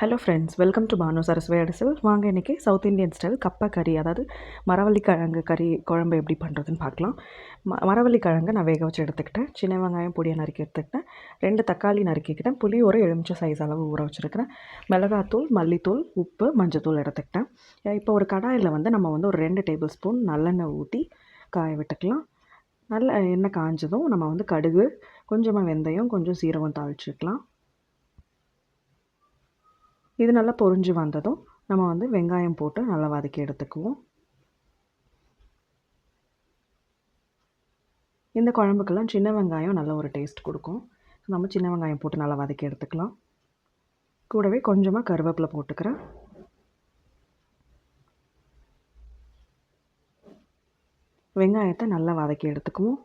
Hello friends welcome to Banu சரஸ்வே அடிசல் வாங்க இன்றைக்கி சவுத் இந்தியன் ஸ்டைல் கப்பை கறி அதாவது மரவள்ளி கிழங்கு கறி குழம்பு எப்படி பண்ணுறதுன்னு பார்க்கலாம். ம மரவள்ளி கிழங்கு நான் வேக வச்சு எடுத்துக்கிட்டேன். சின்ன வெங்காயம் பொடியை நறுக்கி எடுத்துக்கிட்டேன். ரெண்டு தக்காளி நறுக்கிக்கிட்டேன். புளி ஒரு எலுமிச்சை சைஸ் அளவு ஊற வச்சுருக்கிறேன். மிளகாத்தூள் மல்லித்தூள் உப்பு மஞ்சத்தூள் எடுத்துக்கிட்டேன். இப்போ ஒரு கடாயில் வந்து நம்ம வந்து ஒரு ரெண்டு டேபிள் ஸ்பூன் நல்லெண்ணெய் ஊற்றி காய விட்டுக்கலாம். நல்ல எண்ணெய் காஞ்சதும் நம்ம வந்து கடுகு கொஞ்சமாக வெந்தயம் கொஞ்சம் சீரகம் தாளிச்சிக்கலாம். இது நல்லா பொரிஞ்சு வந்ததும் நம்ம வந்து வெங்காயம் போட்டு நல்லா வதக்கி எடுத்துக்குவோம். இந்த குழம்புக்கெல்லாம் சின்ன வெங்காயம் நல்ல ஒரு டேஸ்ட் கொடுக்கும். நம்ம சின்ன வெங்காயம் போட்டு நல்லா வதக்கி எடுத்துக்கலாம். கூடவே கொஞ்சமாக கருவேப்பிலை போட்டுக்கிறேன். வெங்காயத்தை நல்லா வதக்கி எடுத்துக்குவோம்.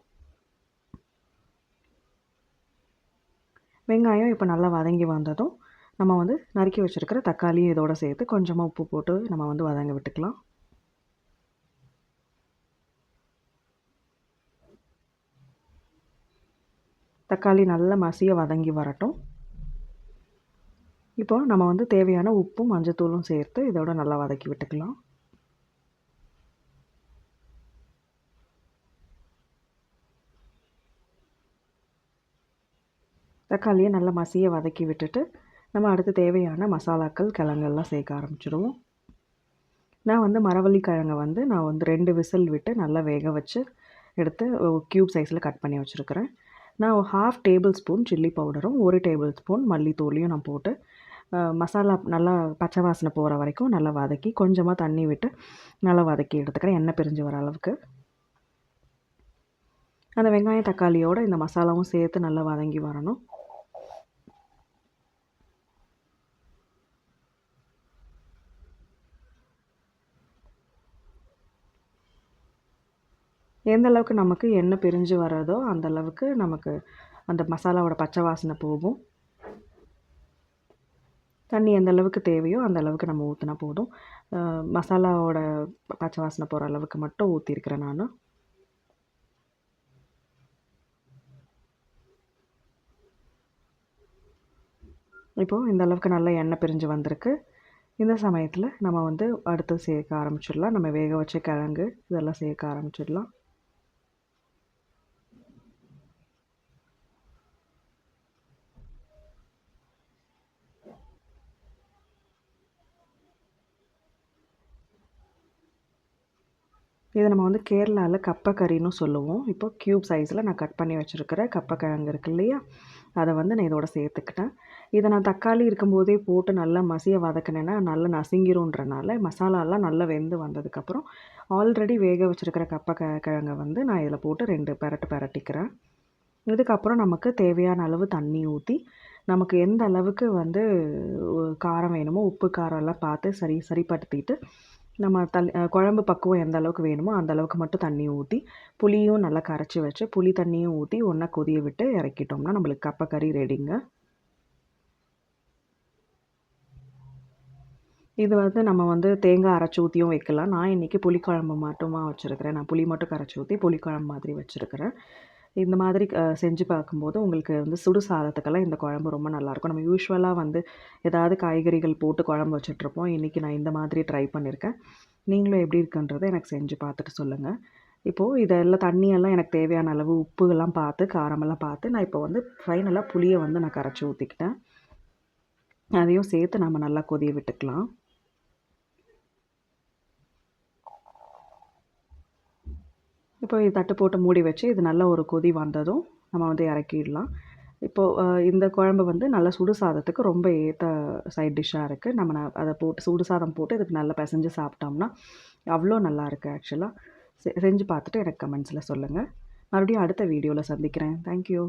வெங்காயம் இப்போ நல்லா வதங்கி வந்ததும் நம்ம வந்து நறுக்கி வச்சுருக்கிற தக்காளியும் இதோடு சேர்த்து கொஞ்சமாக உப்பு போட்டு நம்ம வந்து வதங்க விட்டுக்கலாம். தக்காளி நல்லா மசிய வதங்கி வரட்டும். இப்போ நம்ம வந்து தேவையான உப்பும் மஞ்சத்தூளும் சேர்த்து இதோட நல்லா வதக்கி விட்டுக்கலாம். தக்காளியை நல்லா மசிய வதக்கி விட்டுட்டு நம்ம அடுத்து தேவையான மசாலாக்கள் கிழங்கெல்லாம் சேர்க்க ஆரம்பிச்சிடுவோம் நான் வந்து மரவள்ளி கிழங்கை வந்து நான் வந்து ரெண்டு விசில் விட்டு நல்லா வேக வச்சு எடுத்து க்யூப் சைஸில் கட் பண்ணி வச்சுருக்கிறேன். நான் ஹாஃப் டேபிள் ஸ்பூன் சில்லி பவுடரும் ஒரு டேபிள் ஸ்பூன் மல்லித்தூளியும் நான் போட்டு மசாலா நல்லா பச்சை வாசனை போகிற வரைக்கும் நல்லா வதக்கி கொஞ்சமாக தண்ணி விட்டு நல்லா வதக்கி எடுத்துக்கிறேன். எண்ணெய் பிரிஞ்சு வர அளவுக்கு. அந்த வெங்காயம் தக்காளியோடு இந்த மசாலாவும் சேர்த்து நல்லா வதங்கி வரணும். எந்த அளவுக்கு நமக்கு எண்ணெய் பிரிஞ்சு வர்றதோ அந்த அளவுக்கு நமக்கு அந்த மசாலாவோட பச்சை வாசனை போகும். தண்ணி எந்த அளவுக்கு தேவையோ அந்த அளவுக்கு நம்ம ஊற்றினா போதும். மசாலாவோட பச்சை வாசனை போகிற அளவுக்கு மட்டும் ஊற்றிருக்கிறேன் நான். இப்போது இந்த அளவுக்கு நல்லா எண்ணெய் பிரிஞ்சு வந்திருக்கு. இந்த சமயத்தில் நம்ம வந்து அடுத்து சேர்க்க ஆரம்பிச்சிடலாம். நம்ம வேக வச்ச கிழங்கு இதெல்லாம் சேர்க்க ஆரம்பிச்சிடலாம். இதை நம்ம வந்து கேரளாவில் கப்பக்கறின்னு சொல்லுவோம். இப்போ க்யூப் சைஸில் நான் கட் பண்ணி வச்சுருக்கிற கப்பக்கிழங்கு இருக்கு இல்லையா? அதை வந்து நான் இதோட சேர்த்துக்கிட்டேன். இதை நான் தக்காளி இருக்கும்போதே போட்டு நல்லா மசிய வதக்கினேன்னா நல்லா நசுங்கிரும்ன்றனால மசாலாலாம் நல்லா வெந்து வந்ததுக்கப்புறம் ஆல்ரெடி வேக வச்சுருக்கிற கப்ப கிழங்கை வந்து நான் இதில் போட்டு ரெண்டு பெரட்டு பெரட்டிக்கிறேன். இதுக்கப்புறம் நமக்கு தேவையான அளவு தண்ணி ஊற்றி நமக்கு எந்த அளவுக்கு வந்து காரம் வேணுமோ உப்பு காரம் எல்லாம் பார்த்து சரி சரிப்படுத்திட்டு நம்ம தல் குழம்பு பக்குவம் எந்த அளவுக்கு வேணுமோ அந்த அளவுக்கு மட்டும் தண்ணி ஊற்றி புளியும் நல்லா கரைச்சி வச்சு புளி தண்ணியும் ஊற்றி ஒன்றா கொதிய விட்டு இறக்கிட்டோம்னா நம்மளுக்கு கப்பக்கறி ரெடிங்க இது வந்து நம்ம வந்து தேங்காய் அரைச்சி ஊற்றியும் வைக்கலாம். நான் இன்றைக்கி புளிக்குழம்பு மட்டுமா வச்சுருக்கிறேன். நான் புளி மட்டும் கரைச்சி ஊற்றி புளிக்குழம்பு மாதிரி வச்சுருக்கிறேன். இந்த மாதிரி செஞ்சு பார்க்கும்போது உங்களுக்கு வந்து சுடு சாதத்துக்கெல்லாம் இந்த குழம்பு ரொம்ப நல்லாயிருக்கும். நம்ம யூஸ்வலாக வந்து ஏதாவது காய்கறிகள் போட்டு குழம்பு வச்சுட்ருப்போம். இன்றைக்கி நான் இந்த மாதிரி ட்ரை பண்ணியிருக்கேன். நீங்களும் எப்படி இருக்குன்றதை எனக்கு செஞ்சு பார்த்துட்டு சொல்லுங்கள் இப்போது இதெல்லாம் தண்ணியெல்லாம் எனக்கு தேவையான அளவு உப்புகள்லாம் பார்த்து காரமெல்லாம் பார்த்து நான் இப்போ வந்து ஃபைனலாக புளியை வந்து நான் கரைச்சி ஊற்றிக்கிட்டேன் அதையும் சேர்த்து நம்ம நல்லா கொதிய விட்டுக்கலாம். இப்போ இது தட்டு போட்டு மூடி வச்சு இது நல்ல ஒரு கொதி வந்ததும் நம்ம வந்து இறக்கிடலாம். இப்போது இந்த குழம்பு வந்து நல்லா சுடு சாதத்துக்கு ரொம்ப ஏற்ற சைட் டிஷ்ஷாக இருக்குது நம்ம அதை போட்டு சுடு சாதம் போட்டு இதுக்கு நல்லா பிசைஞ்சு சாப்பிட்டோம்னா அவ்வளோ நல்லா இருக்குது ஆக்சுவலாக செஞ்சு பார்த்துட்டு எனக்கு கமெண்ட்ஸில் சொல்லுங்கள் மறுபடியும் அடுத்த வீடியோவில் சந்திக்கிறேன். தேங்க்யூ